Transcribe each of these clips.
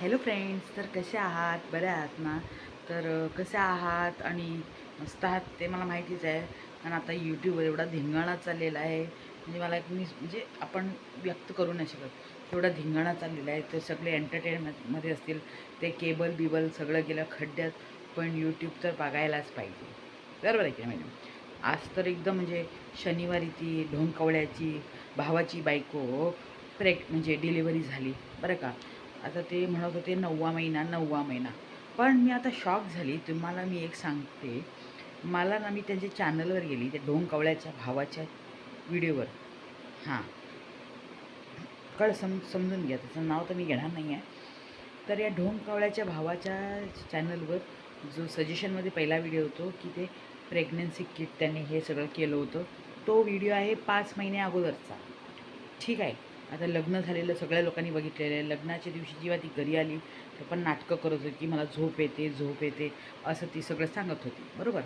Hello friends तर कसे आहात? बरे आहात ना? तर कसे आहात आणि मस्त आहात ते मला माहितीच आहे. कारण आता यूट्यूबवर एवढा धिंगाणा चाललेला आहे. म्हणजे मला एक मी म्हणजे आपण व्यक्त करू नाही शकत. एवढा धिंगाणा चाललेला आहे. तर सगळे एंटरटेनमेंटमध्ये असतील ते केबल बिबल सगळं गेलं खड्ड्यात. पण यूट्यूब तर बघायलाच पाहिजे. बरोबर आहे की मॅडम आज तर एकदम म्हणजे शनिवारी ती ढोंकवळ्याची भावाची बायको प्रेग म्हणजे डिलिव्हरी झाली. बरं का? आता ते म्हणत होते नववा महिना नववा महिना. पण मी आता शॉक झाली. तुम्हाला मी एक सांगते. मला ना मी त्यांच्या चॅनलवर गेली त्या ढोंकवळ्याच्या भावाच्या व्हिडिओवर हां. कळ सम समजून घ्या. त्याचं नाव तर मी घेणार नाही आहे तर या ढोंग कवळ्याच्या भावाच्या चॅनलवर जो सजेशनमध्ये पहिला व्हिडिओ होतो की ते प्रेग्नन्सी किट त्यांनी हे सगळं केलं होतं तो व्हिडिओ आहे पाच महिन्या अगोदरचा. ठीक आहे? आता लग्न झालेलं सगळ्या लोकांनी बघितलेलं आहे. लग्नाच्या दिवशी जेव्हा ती घरी आली तर पण नाटकं करत होती की मला झोप येते झोप येते असं ती सगळं सांगत होती. बरोबर?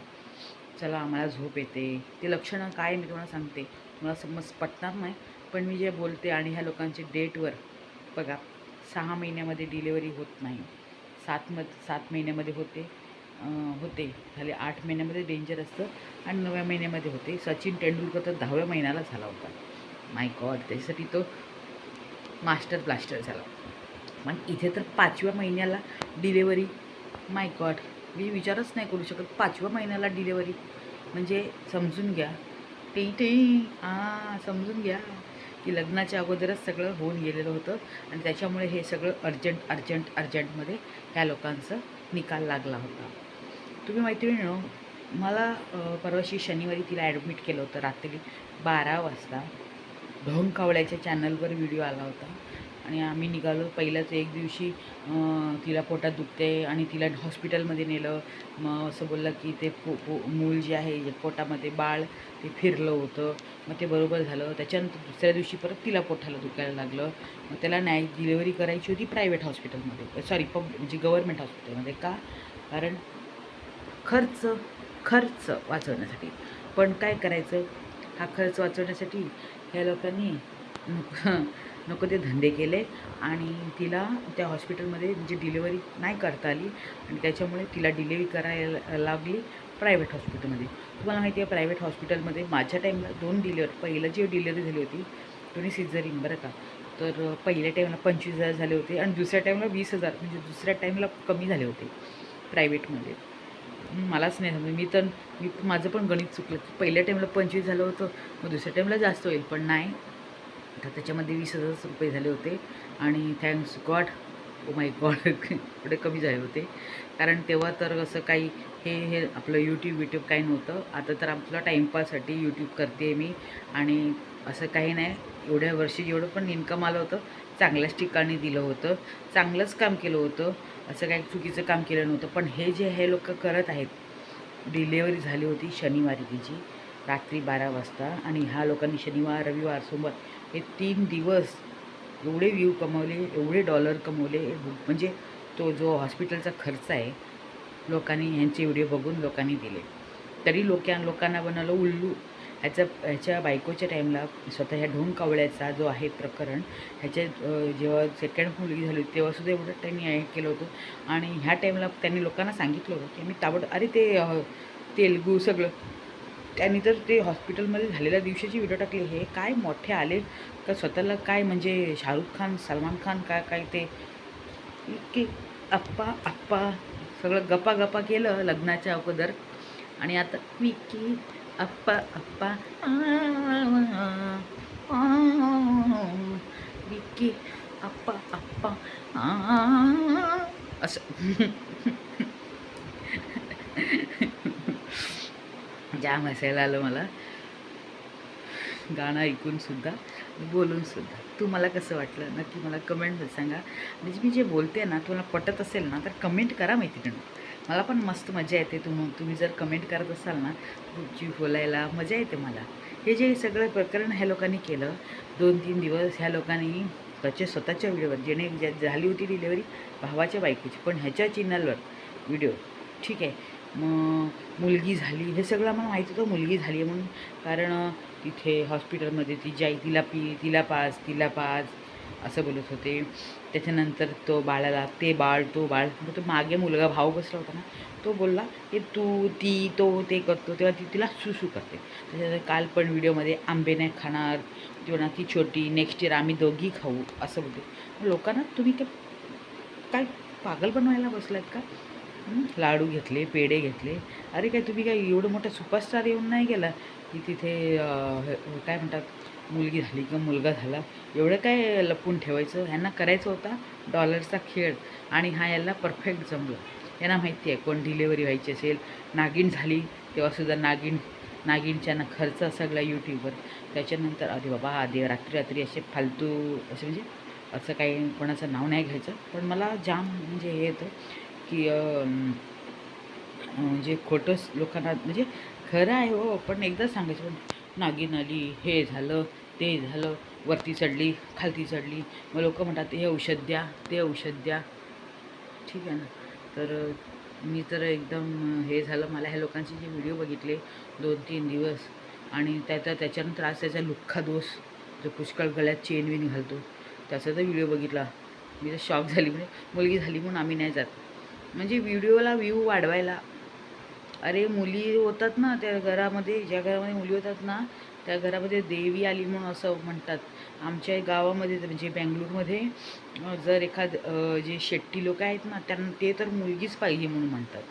चला आम्हाला झोप येते. ते लक्षणं काय मी तुम्हाला सांगते. मला समज पटणार नाही पण मी जे बोलते आणि ह्या लोकांचे डेटवर बघा सहा महिन्यामध्ये डिलेवरी होत नाही. सात मध सात महिन्यामध्ये होते होते. झाले आठ महिन्यामध्ये डेंजर असतं आणि नव्या महिन्यामध्ये होते. सचिन तेंडुलकर तर दहाव्या महिन्याला झाला होता. माय गॉड त्याच्यासाठी तो मास्टर ब्लास्टर झाला. पण इथे तर पाचव्या महिन्याला डिलेवरी माय गॉड मी विचारच नाही करू शकत. पाचव्या महिन्याला डिलेवरी म्हणजे समजून घ्या. टी टी हां समजून घ्या की लग्नाच्या अगोदरच सगळं होऊन गेलेलं होतं आणि त्याच्यामुळे हे सगळं अर्जंट अर्जंट अर्जंटमध्ये ह्या लोकांचं निकाल लागला होता. तुम्ही मैत्रिणीनो मला परवाशी शनिवारी तिला ॲडमिट केलं होतं रात्री बारा वाजता. ढोंग कावळ्याच्या चॅनलवर व्हिडिओ आला होता. आणि आम्ही निघालो. पहिल्याच एक दिवशी तिला पोटात दुखते आणि तिला हॉस्पिटलमध्ये नेलं. मग असं बोललं की ते पो पो मूल जे आहे जे पोटामध्ये बाळ ते फिरलं होतं. मग ते बरोबर झालं. त्याच्यानंतर दुसऱ्या दिवशी परत तिला पोटाला दुखायला लागलं. मग त्याला न्याय डिलिव्हरी करायची होती प्रायव्हेट हॉस्पिटलमध्ये सॉरी पब म्हणजे गव्हर्मेंट हॉस्पिटलमध्ये का? कारण खर्च खर्च वाचवण्यासाठी. पण काय करायचं? हा खर्च वाचवण्यासाठी ह्या लोकांनी नको नको ते धंदे केले आणि तिला त्या हॉस्पिटलमध्ये म्हणजे डिलिव्हरी नाही करता आली आणि त्याच्यामुळे तिला डिलिव्हरी करायला लागली प्रायव्हेट हॉस्पिटलमध्ये. तुम्हाला माहिती आहे प्रायव्हेट हॉस्पिटलमध्ये माझ्या टाईमला दोन डिलिव्हरी पहिलं जी डिलिव्हरी झाली होती दोन्ही सिझरिंग बरं का तर पहिल्या टाईमला पंचवीस हजार झाले होते आणि दुसऱ्या टाईमला वीस हजार म्हणजे दुसऱ्या टाईमला कमी झाले होते प्रायव्हेटमध्ये. मलाच नाही समजलं मी तर मी माझं पण गणित चुकलं. की पहिल्या टाईमला पंचवीस झालं होतं मग दुसऱ्या टाईमला जास्त होईल. पण नाही. तर त्याच्यामध्ये वीस हजार रुपये झाले होते. आणि thanks god oh my god एवढे कमी झाले होते. कारण तेव्हा तर असं काही हे हे आपलं यूट्यूब यूट्यूब काही नव्हतं. आता तर आपलं टाईमपाससाठी यूट्यूब करते मी. आणि असं काही नाही. एवढ्या वर्षी जेवढं पण इन्कम आलं होतं चांगल्याच ठिकाणी दिलं होतं. चांगलंच काम केलं होतं. असं काही चुकीचं काम केलं नव्हतं. पण हे जे हे लोक करत आहेत डिलेवरी झाली होती शनिवारी तिची रात्री बारा वाजता. आणि ह्या लोकांनी शनिवार रविवार सोमवार हे तीन दिवस एवढे व्ह्यू कमवले एवढे डॉलर कमवले. म्हणजे तो जो हॉस्पिटलचा खर्च आहे लोकांनी ह्यांचे व्हिडिओ बघून लोकांनी दिले. तरी लोकां लोकांना बनवलं उल्लू. ह्याच्या ह्याच्या बायकोच्या टाईमला स्वतः ह्या ढोंग कावळ्याचा जो आहे प्रकरण ह्याच्या जेव्हा सेकंड मुलगी झाली होती तेव्हासुद्धा एवढं त्यांनी हे केलं होतं. आणि ह्या टाईमला त्यांनी लोकांना सांगितलं होतं की आम्ही ताबड अरे ते तेलगू सगळं त्यांनी तर ते हॉस्पिटलमध्ये झालेल्या दिवशीची व्हिडिओ टाकली. हे काय मोठे आले का स्वतःला काय म्हणजे शाहरुख खान सलमान खान काय काय ते? की अप्पा अप्पा सगळं गप्पा गप्पा केलं लग्नाच्या अगोदर. आणि आता विकी आप्पा आप्पा विकी अप्पा आप्पा असं जाम हसायला आलं मला गाणं ऐकूनसुद्धा बोलूनसुद्धा तुम्हाला कसं वाटलं नक्की मला कमेंटमध्ये सांगा म्हणजे मी जे बोलते ना तुम्हाला पटत असेल ना तर कमेंट करा मैत्रिणी मला पण मस्त मजा येते. तुम तुम्ही जर कमेंट करत असाल ना तुमची बोलायला मजा येते मला. हे जे सगळं प्रकरण ह्या लोकांनी केलं दोन तीन दिवस ह्या लोकांनी त्याच्या स्वतःच्या व्हिडिओवर जेणे ज्या झाली होती डिलेवरी भावाच्या बायकोची पण ह्याच्या चॅनलवर व्हिडिओ ठीक आहे. मग मुलगी झाली हे सगळं आम्हाला माहिती होतं मुलगी झाली आहे म्हणून. कारण तिथे हॉस्पिटलमध्ये ती जाई तिला पी तिला पाच तिला पाच असं बोलत होते. त्याच्यानंतर तो बाळाला ते बाळ तो बाळ म्हणजे तो मागे मुलगा भाऊ बसला होता ना तो बोलला की तू ती तो ते करतो तेव्हा ती तिला सुसू करते. त्याच्यानंतर काल पण व्हिडिओमध्ये आंबे नाही खाणार किंवा ती छोटी नेक्स्ट इयर आम्ही दोघी खाऊ असं बोलते लोकांना तुम्ही काय काय पागल बनवायला बसलात का? लाडू घेतले पेढे घेतले. अरे काय तुम्ही काय एवढं मोठं सुपरस्टार येऊन नाही गेला? की तिथे काय म्हणतात? मुलगी झाली किंवा मुलगा झाला एवढं काय लपून ठेवायचं? ह्यांना करायचं होता डॉलरचा खेळ आणि हा याला परफेक्ट जमला. यांना माहिती आहे कोण डिलेवरी व्हायची असेल नागिन झाली तेव्हासुद्धा नागिन नागिनच्यानं खर्च सगळा यूट्यूबवर. त्याच्यानंतर अरे बाबा आधी रात्री रात्री असे फालतू असे म्हणजे असं काही कोणाचं नाव नाही घ्यायचं. पण मला जाम म्हणजे हे येतं की म्हणजे खोटं लोकांना म्हणजे खरं आहे हो पण एकदा सांगायचं पण नागिन आली हे झालं ते झालं वरती चढली खालती चढली. मग लोक म्हणतात हे औषध द्या ते औषध द्या. ठीक आहे ना? तर मी तर एकदम हे झालं. मला ह्या लोकांचे जे व्हिडिओ बघितले दोन तीन दिवस. आणि त्याचा त्याच्यानंतर आज त्याचा लुख्खा दोष जो पुष्कळ गळ्यात चेन विन घालतो त्याचा तर व्हिडिओ बघितला. मी तर शॉक झाली. म्हणजे मुलगी झाली म्हणून आम्ही नाही जात. म्हणजे व्हिडिओला व्ह्यू वाढवायला अरे मुली होतात ना त्या घरामध्ये ज्या घरामध्ये मुली होतात ना त्या घरामध्ये देवी आली म्हणून असं म्हणतात. आमच्या गावामध्ये म्हणजे बँगलोरमध्ये जर एखाद जे शेट्टी लोक आहेत ना त्यांना ते तर मुलगीच पाहिजे म्हणून म्हणतात.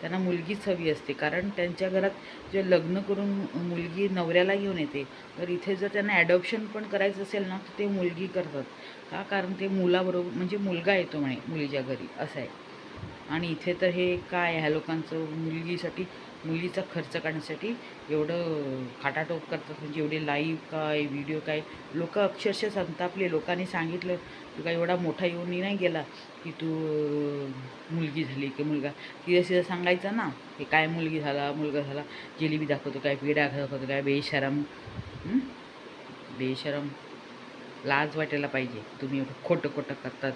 त्यांना मुलगीच हवी असते. कारण त्यांच्या घरात जे लग्न करून मुलगी नवऱ्याला घेऊन येते तर इथे जर त्यांना ॲडॉप्शन पण करायचं असेल ना तर ते मुलगी करतात. का? कारण ते मुलाबरोबर म्हणजे मुलगा येतो म्हणे मुलीच्या घरी असं आहे. आणि इथे तर हे काय ह्या लोकांचं मुलगीसाठी मुलीचा खर्च काढण्यासाठी एवढं खाटाटोप करतात म्हणजे एवढे लाईव्ह काय व्हिडिओ काय? लोक अक्षरशः संतापले लोकांनी सांगितलं तू काय एवढा मोठा येऊन नाही गेला की तू मुलगी झाली की मुलगा? तिथे सिधा सांगायचं ना की काय मुलगी झाला मुलगा झाला जिलेबी दाखवतो काय पेढा दाखवतो काय बेशरम. बेशरम. लाज वाटायला पाहिजे. तुम्ही एवढं खोटं खोटं करतात.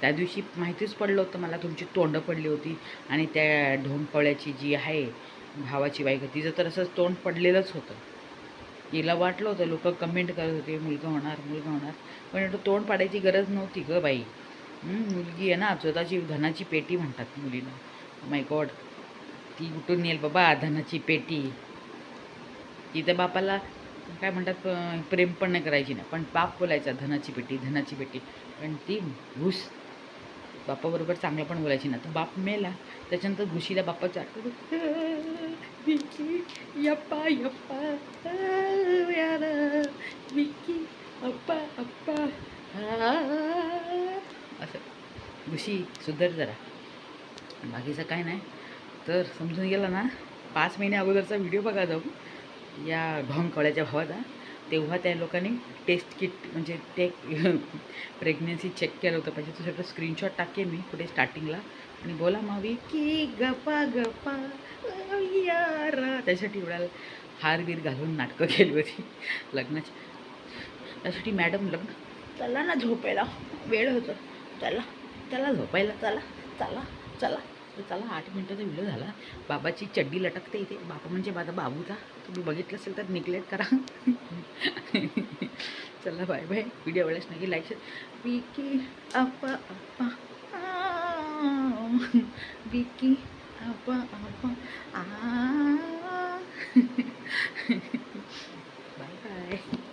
त्या दिवशी माहितीच पडलं होतं मला तुमची तोंडं पडली होती आणि त्या ढोंगपळ्याची जी आहे भावाची बायको तिचं तर असंच तोंड पडलेलंच होतं. तिला वाटलं होतं लोक कमेंट करत होते मुलगा होणार मुलगा होणार. पण तोंड पाडायची गरज नव्हती गं बाई. मुलगी आहे ना स्वतःची धनाची पेटी म्हणतात मुलीला. Oh माय गॉड ती कुठून येईल बाबा धनाची पेटी. तिथं बापाला काय म्हणतात प्रेम पण नाही करायची नाही पण बाप बोलायचा धनाची पेटी धनाची पेटी. पण ती घुस बाप्पाबरोबर चांगलं पण बोलायची ना. तर बाप मेला. त्याच्यानंतर घुशीला बापाच्या विकी यप्पा यप्पा विकी अप्पा अप्पा असं. घुशी सुधर जरा. बाकीचं काय नाही. तर समजून गेला ना पाच महिने अगोदरचा व्हिडिओ बघा जाऊ. या ढोंग कळ्याच्या भावाचा. तेव्हा त्या लोकांनी टेस्ट किट म्हणजे ते प्रेग्नेन्सी चेक केलं होतं पाहिजे. तो सगळं स्क्रीनशॉट टाकेन मी पुढे स्टार्टिंगला आणि बोला मावी की गप्पा गप्पा यारा त्यासाठी एवढा हार बीर घालून नाटकं केली होती. लग्नाची. त्यासाठी मॅडम लग्न. चला ना झोपायला. वेळ होतो. चला. चला झोपायला. चला. चला. चला. तर चला आठ मिनटाचा व्हिडिओ झाला. बाबाची चड्डी लटकते इथे. बाबा म्हणजे माझा बाबूचा. तुम्ही बघितलं असेल तर निग्लेक्ट करा. चला बाय बाय व्हिडिओ आवडल्यास नक्की लाईक विकी अप्पा अप्पा विकी अप्पा अप्पा आ बाय बाय